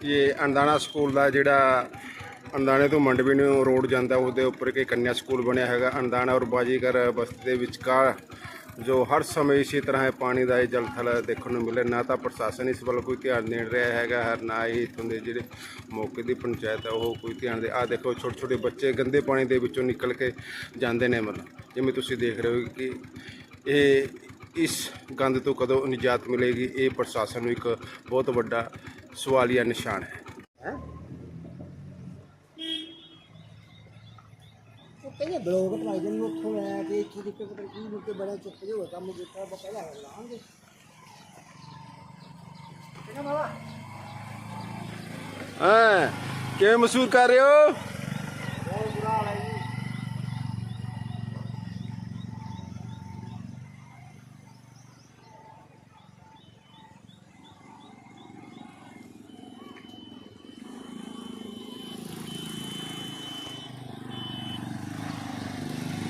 ਇਹ ਅੰਦਾਣਾ ਸਕੂਲ ਦਾ ਜਿਹੜਾ ਅੰਦਾਣੇ ਤੋਂ ਮੰਡਵੀ ਨੂੰ ਰੋਡ ਜਾਂਦਾ, ਉਹਦੇ ਉੱਪਰ ਇੱਕ ਕੰਨਿਆ ਸਕੂਲ ਬਣਿਆ ਹੈਗਾ ਅੰਦਾਣਾ ਔਰ ਬਾਜੀਗਰ ਬਸਤੀ ਦੇ ਵਿਚਕਾਰ, ਜੋ ਹਰ ਸਮੇਂ ਇਸੇ ਤਰ੍ਹਾਂ ਹੈ, ਪਾਣੀ ਦਾ ਇਹ ਜਲਥਲ ਦੇਖਣ ਨੂੰ ਮਿਲੇ, ਨਾ ਤਾਂ ਪ੍ਰਸ਼ਾਸਨ ਇਸ ਵੱਲ ਕੋਈ ਧਿਆਨ ਦੇ ਰਿਹਾ ਹੈਗਾ, ਹਰ ਨਾ ਹੀ ਇੱਥੋਂ ਦੇ ਜਿਹੜੇ ਮੌਕੇ ਦੀ ਪੰਚਾਇਤ ਹੈ ਉਹ ਕੋਈ ਧਿਆਨ ਦੇ ਆ ਦੇਖੋ ਛੋਟੇ ਛੋਟੇ ਬੱਚੇ ਗੰਦੇ ਪਾਣੀ ਦੇ ਵਿੱਚੋਂ ਨਿਕਲ ਕੇ ਜਾਂਦੇ ਨੇ ਮਤਲਬ, ਜਿਵੇਂ ਤੁਸੀਂ ਦੇਖ ਰਹੇ ਹੋ ਕਿ ਇਹ ਇਸ ਗੰਦ ਤੋਂ ਕਦੋਂ ਨਿਜਾਤ ਮਿਲੇਗੀ, ਇਹ ਪ੍ਰਸ਼ਾਸਨ ਨੂੰ ਇੱਕ ਬਹੁਤ ਵੱਡਾ ਸਵਾਲੀਆ ਨਿਸ਼ਾਨ ਹੈ। ਉਹ ਕਹਿੰਦੇ ਬਲੌਗ ਬਣਾਈ ਜਾਂਦੇ ਉੱਥੋਂ ਲੈ ਕੇ ਇੱਥੇ ਦੀ ਪਤਾ ਕੀ ਮੁੜ ਕੇ ਬੜਾ ਚੁੱਪ ਜਿਹਾ ਹੋਇਆ ਕੰਮ ਕੀਤਾ ਆਪਾਂ ਪਹਿਲਾਂ ਲਾਂਗੇ। ਕਿਹਨਾਂ ਬਾਬਾ। ਹਾਂ ਕਿਵੇਂ ਮਹਿਸੂਸ ਕਰ ਰਹੇ ਹੋ ਬਹੁਤ ਬੁਰਾ ਹਾਲ ਹੈ ਜੀ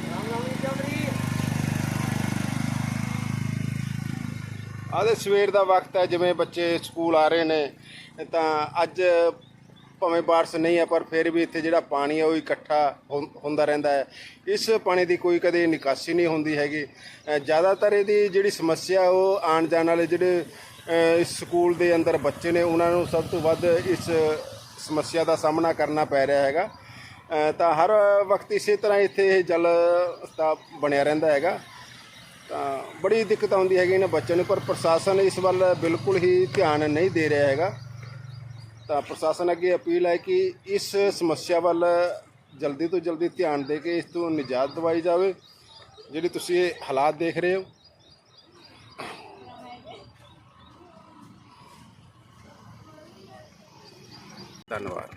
ਰਾਮ ਰਾਮ ਜੀ ਚੌਧਰੀ ਆਦੇ ਸਵੇਰ ਦਾ ਵਕਤ ਹੈ, ਜਿਵੇਂ ਬੱਚੇ ਸਕੂਲ ਆ ਰਹੇ ਨੇ ਤਾਂ ਅੱਜ ਭਾਵੇਂ ਬਾਰਸ਼ ਨਹੀਂ ਹੈ, ਪਰ ਫਿਰ ਵੀ ਇੱਥੇ ਜਿਹੜਾ ਪਾਣੀ ਹੈ ਉਹ ਇਕੱਠਾ ਹੁੰ- ਹੁੰਦਾ ਰਹਿੰਦਾ ਹੈ। ਇਸ ਪਾਣੀ ਦੀ ਕੋਈ ਕਦੇ ਨਿਕਾਸੀ ਨਹੀਂ ਹੁੰਦੀ ਹੈਗੀ। ਜ਼ਿਆਦਾਤਰ ਇਹਦੀ ਜਿਹੜੀ ਸਮੱਸਿਆ ਉਹ ਆਉਣ ਜਾਣ ਵਾਲੇ ਜਿਹੜੇ ਇਸ ਸਕੂਲ ਦੇ ਅੰਦਰ ਬੱਚੇ ਨੇ, ਉਹਨਾਂ ਨੂੰ ਸਭ ਤੋਂ ਵੱਧ ਇਸ ਸਮੱਸਿਆ ਦਾ ਸਾਹਮਣਾ ਕਰਨਾ ਪੈ ਰਿਹਾ ਹੈਗਾ। ਤਾਂ ਹਰ ਵਕਤ ਇਸੇ ਤਰ੍ਹਾਂ ਇੱਥੇ ਇਹ ਜਲ ਦਾ ਬਣਿਆ ਰਹਿੰਦਾ ਹੈਗਾ। ਤਾਂ ਬੜੀ ਦਿੱਕਤ ਆਉਂਦੀ ਹੈਗੀ ਇਹਨਾਂ ਬੱਚਿਆਂ ਨੂੰ ਪਰ ਪ੍ਰਸ਼ਾਸਨ ਇਸ ਵੱਲ ਬਿਲਕੁਲ ਹੀ ਧਿਆਨ ਨਹੀਂ ਦੇ ਰਿਹਾ ਹੈਗਾ। ਤਾਂ ਪ੍ਰਸ਼ਾਸਨ ਅੱਗੇ ਅਪੀਲ ਹੈ ਕਿ ਇਸ ਸਮੱਸਿਆ ਵੱਲ ਜਲਦੀ ਤੋਂ ਜਲਦੀ ਧਿਆਨ ਦੇ ਕੇ ਇਸ ਤੋਂ ਨਿਜਾਤ ਦਿਵਾਈ ਜਾਵੇ ਜਿਹੜੀ ਤੁਸੀਂ ਇਹ ਹਾਲਾਤ ਦੇਖ ਰਹੇ ਹੋ। ਧੰਨਵਾਦ।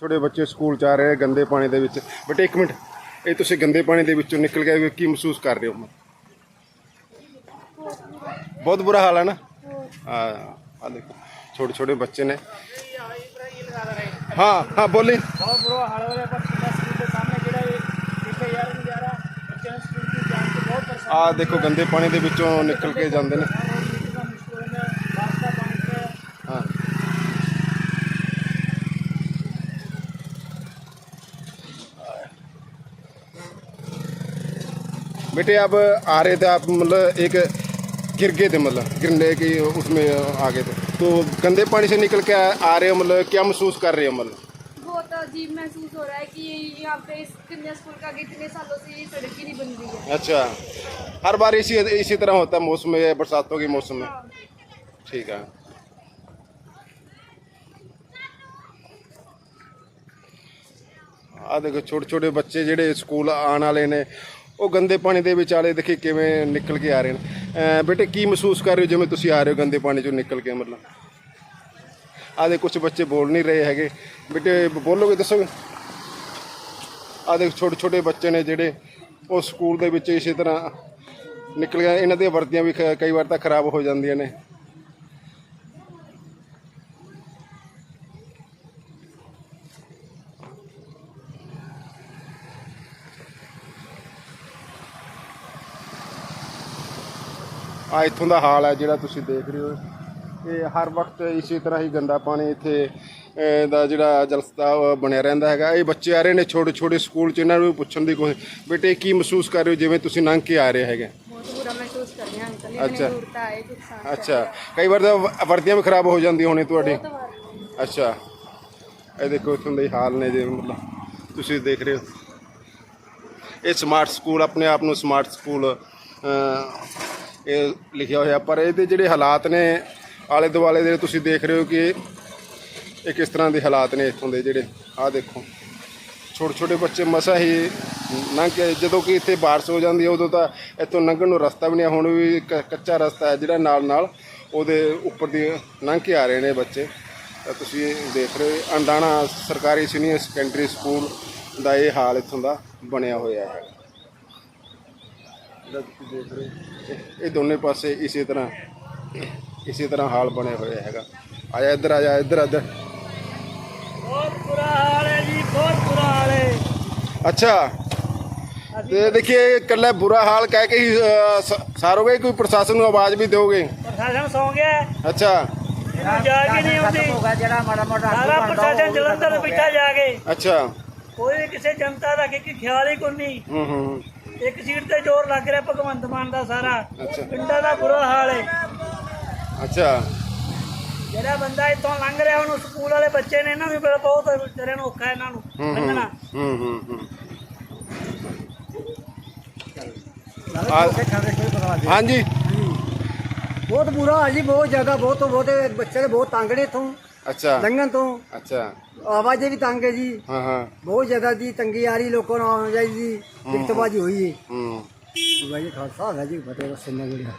ਛੋਟੇ ਬੱਚੇ ਸਕੂਲ ਚ ਆ ਰਹੇ ਗੰਦੇ ਪਾਣੀ ਦੇ ਵਿੱਚ। ਬਟ ਇੱਕ ਮਿੰਟ। ਇਹ ਤੁਸੀਂ ਗੰਦੇ ਪਾਣੀ ਦੇ ਵਿੱਚੋਂ ਨਿਕਲ ਗਏ ਹੋ, ਕੀ ਮਹਿਸੂਸ ਕਰ ਰਹੇ ਹੋ? ਬਹੁਤ ਬੁਰਾ ਹਾਲ ਹੈ ਨਾ ਆ ਆ ਦੇਖੋ ਛੋਟੇ ਛੋਟੇ ਬੱਚੇ ਨੇ ਹਾਂ ਹਾਂ ਬੋਲੀ ਬਹੁਤ ਬੁਰਾ ਹਾਲ ਹੋ ਰਿਹਾ ਪਰ ਸਕੂਲ ਦੇ ਸਾਹਮਣੇ ਜਿਹੜਾ ਇਹ ਇੱਥੇ ਯਾਰ ਨਜ਼ਾਰਾ ਬੱਚਿਆਂ ਨੂੰ ਸਕੂਲ ਦੀ ਜਾਣ ਤੋਂ ਬਹੁਤ ਪਰੇਸ਼ਾਨ ਆ ਦੇਖੋ ਗੰਦੇ ਪਾਣੀ ਦੇ ਵਿੱਚੋਂ ਨਿਕਲ ਕੇ ਜਾਂਦੇ ਨੇ ਦਾ ਮੁਸ਼ਕਲ ਹੁੰਦਾ ਵਾਸਤਾ ਪਾਣੀ ਤੇ ਹਾਂ बेटे अब आ रहे थे आप मतलब एक गिर गए थे मतलब गिरने की उसमें आ गए थे तो गंदे पानी से निकल के आ रहे हो मतलब क्या महसूस कर रहे हो मतलब बहुत अजीब महसूस हो रहा है कि यहाँ पे इस कन्या स्कूल का आगे इतने सालों से ये सड़क ही नहीं बन रही है अच्छा हर बार इसी इसी तरह होता है मौसम में बरसातों के मौसम में हाँ। ठीक है ਆ ਦੇਖੋ ਛੋਟੇ ਛੋਟੇ ਬੱਚੇ ਜਿਹੜੇ ਸਕੂਲ ਆਉਣ ਵਾਲੇ ਨੇ ਉਹ ਗੰਦੇ ਪਾਣੀ ਦੇ ਵਿੱਚ ਆਲੇ ਦੇਖੀ ਕਿਵੇਂ ਨਿਕਲ ਕੇ ਆ ਰਹੇ ਨੇ ਅਮ ਬੇਟੇ, ਕੀ ਮਹਿਸੂਸ ਕਰ ਰਹੇ ਹੋ ਜਿਵੇਂ ਤੁਸੀਂ ਆ ਰਹੇ ਹੋ ਗੰਦੇ ਪਾਣੀ ਚੋਂ ਨਿਕਲ ਕੇ ਮਤਲਬ? ਆ ਦੇ ਕੁਝ ਬੱਚੇ ਬੋਲ ਨਹੀਂ ਰਹੇ ਹੈਗੇ। ਬੇਟੇ, ਬੋਲੋਗੇ ਦੱਸੋਗੇ? ਆ ਦੇਖ ਛੋਟੇ ਛੋਟੇ ਬੱਚੇ ਨੇ ਜਿਹੜੇ ਉਹ ਸਕੂਲ ਦੇ ਵਿੱਚ ਇਸੇ ਤਰ੍ਹਾਂ ਨਿਕਲ ਗਏ। ਇਹਨਾਂ ਦੀਆਂ ਵਰਦੀਆਂ ਵੀ ਖ- ਕਈ ਵਾਰ ਤਾਂ ਖਰਾਬ ਹੋ ਜਾਂਦੀਆਂ ਨੇ। ਆ ਇੱਥੋਂ ਦਾ ਹਾਲ ਹੈ ਜਿਹੜਾ ਤੁਸੀਂ ਦੇਖ ਰਹੇ ਹੋ। ਇਹ ਹਰ ਵਕਤ ਇਸੇ ਤਰ੍ਹਾਂ ਹੀ ਗੰਦਾ ਪਾਣੀ ਇੱਥੇ ਦਾ ਜਿਹੜਾ ਜਲਸਤਾ ਬਣਿਆ ਰਹਿੰਦਾ ਹੈਗਾ। ਇਹ ਬੱਚੇ ਆ ਰਹੇ ਨੇ ਛੋਟੇ ਛੋਟੇ ਸਕੂਲ ਚ ਇਹਨਾਂ ਨੂੰ ਪੁੱਛਣ ਦੀ ਕੋਸ਼ਿਸ਼। ਬੇਟੇ ਕੀ ਮਹਿਸੂਸ ਕਰ ਰਹੇ ਹੋ? ਜਿਵੇਂ ਤੁਸੀਂ ਲੰਘ ਕੇ ਆ ਰਹੇ ਹੈਗੇ। ਬਹੁਤ ਬੁਰਾ ਮਹਿਸੂਸ ਕਰ ਰਹੇ ਅੰਕਲ ਅੱਛਾ। ਅੱਛਾ। ਕਈ ਵਾਰ ਤਾਂ ਵਰਦੀਆਂ ਵੀ ਖਰਾਬ ਹੋ ਜਾਂਦੀਆਂ ਹੋਣੀ ਤੁਹਾਡੀ। ਅੱਛਾ। ਇਹ ਦੇਖੋ ਇਥੋਂ ਦੇ ਹਾਲ ਨੇ ਜੇ ਮਤਲਬ ਤੁਸੀਂ ਦੇਖ ਰਹੇ ਹੋ। ਇਹ ਸਮਾਰਟ ਸਕੂਲ ਆਪਣੇ ਆਪ ਨੂੰ ਸਮਾਰਟ ਸਕੂਲ ਇਹ ਲਿਖਿਆ ਹੋਇਆ, ਪਰ ਇਹਦੇ ਜਿਹੜੇ ਹਾਲਾਤ ਨੇ ਆਲੇ ਦੁਆਲੇ ਦੇ ਤੁਸੀਂ ਦੇਖ ਰਹੇ ਹੋ ਕਿ ਇਹ ਕਿਸ ਤਰ੍ਹਾਂ ਦੇ ਹਾਲਾਤ ਨੇ ਇੱਥੋਂ ਦੇ ਜਿਹੜੇ, ਆਹ ਦੇਖੋ। ਛੋਟੇ ਛੋਟੇ ਬੱਚੇ ਮਸਾ ਹੀ ਲੰਘ ਕੇ, ਜਦੋਂ ਕਿ ਇੱਥੇ ਬਾਰਿਸ਼ ਹੋ ਜਾਂਦੀ ਹੈ, ਉਦੋਂ ਤਾਂ ਇੱਥੋਂ ਲੰਘਣ ਨੂੰ ਰਸਤਾ ਵੀ ਨਹੀਂ ਹੁਣ ਵੀ ਕ- ਕੱਚਾ ਰਸਤਾ ਹੈ ਜਿਹੜਾ ਨਾਲ ਨਾਲ ਉਹਦੇ ਉੱਪਰ ਦੀ ਲੰਘ ਕੇ ਆ ਰਹੇ ਨੇ ਬੱਚੇ। ਤਾਂ ਤੁਸੀਂ ਦੇਖ ਰਹੇ ਹੋ ਅੰਡਾਣਾ ਸਰਕਾਰੀ ਸੀਨੀਅਰ ਸੈਕੰਡਰੀ ਸਕੂਲ ਦਾ ਇਹ ਹਾਲ ਇੱਥੋਂ ਦਾ ਬਣਿਆ ਹੋਇਆ ਹੈ। ਜਿਹੜਾ ਤੁਸੀਂ ਦੇਖ ਰਹੇ ਹੋ, ਇਹ- ਦੋਨੇ ਪਾਸੇ ਇਸੇ ਤਰ੍ਹਾਂ ਇਸੇ ਤਰ੍ਹਾਂ ਹਾਲ ਬਣਿਆ ਹੋਇਆ ਹੈਗਾ। ਆਇਆ ਇੱਧਰ ਆ ਜਾ ਇੱਧਰ ਇੱਧਰ। ਬਹੁਤ ਬੁਰਾ ਹਾਲ ਹੈ ਜੀ ਬਹੁਤ ਬੁਰਾ ਹਾਲ ਹੈ। ਅੱਛਾ ਤੇ ਦੇਖिए ਕੱਲਾ ਬੁਰਾ ਹਾਲ ਕਹਿ ਕੇ ਹੀ ਅ, ਸ- ਸਾਰੋਗੇ ਕੋਈ ਪ੍ਰਸ਼ਾਸਨ ਨੂੰ ਆਵਾਜ਼ ਵੀ ਦਿਓਗੇ? ਪ੍ਰਸ਼ਾਸਨ ਸੌ ਗਿਆ ਹੈ। ਅੱਛਾ। ਇਹਨੂੰ ਜਾ ਕੇ ਨਹੀਂ ਆਉਂਦੀ। ਹੋਗਾ ਜਿਹੜਾ ਮਾੜਾ ਮੋਟਾ ਸਾਰਾ ਪ੍ਰਸ਼ਾਸਨ ਜਲੰਧਰ ਬਿਠਾ ਜਾ ਕੇ। ਅੱਛਾ। ਕੋਈ ਕਿਸੇ ਜਨਤਾ ਦਾ ਕਿ ਖਿਆਲ ਹੀ ਕੋਈ ਨਹੀਂ। ਹੂੰ ਹੂੰ ਹੂੰ। ਇੱਕ ਸੀਟ ਤੇ ਜ਼ੋਰ ਲੱਗ ਰਿਹਾ ਭਗਵੰਤ ਮਾਨ ਦਾ ਸਾਰਾ। ਅੱਛਾ। ਪਿੰਡਾਂ ਦਾ ਬੁਰਾ ਹਾਲ ਹੈ ਅੱਛਾ। ਜਿਹੜਾ ਬੰਦਾ ਇੱਥੋਂ ਲੰਘ ਰਿਹਾ ਉਹਨੂੰ ਸਕੂਲ ਵਾਲੇ ਬੱਚੇ ਨੇ ਇਹਨਾਂ ਨੂੰ ਵੀ ਬਹੁਤ ਵਿਚਾਰਿਆਂ ਨੂੰ ਔਖਾ ਇਹਨਾਂ ਨੂੰ ਹੂੰ ਹੂੰ ਲੰਘਣਾ। ਹੂੰ ਹੂੰ ਹੂੰ। ਆ- ਹਾਂਜੀ। ਬਹੁਤ ਬੁਰਾ ਹਾਲ ਜੀ ਬਹੁਤ ਜ਼ਿਆਦਾ ਬਹੁਤ ਬਹੁਤ ਬੱਚੇ ਦੇ ਬਹੁਤ ਤੰਗ ਨੇ ਇਥੋਂ। ਅੱਛਾ। ਲੰਘਣ ਤੋਂ ਅੱਛਾ। ਆਵਾਜ਼ੇ ਵੀ ਤੰਗ ਹੈ ਜੀ। ਹਾਂ ਹਾਂ। ਬਹੁਤ ਜ਼ਿਆਦਾ ਜੀ ਤੰਗੀ ਆ ਰਹੀ ਲੋਕਾਂ ਨੂੰ ਆਵਾਜਾਈ ਦੀ ਦਿੱਕਤਬਾਜੀ ਹੋਈ ਹੈ ਹੂੰ। ਵਾਹਿਗੁਰੂ ਖਾਲਸਾ ਵਾਹਿਗੁਰੂ ਫਤਿਹ ਸਿੰਘ ਗੁੜੀਆ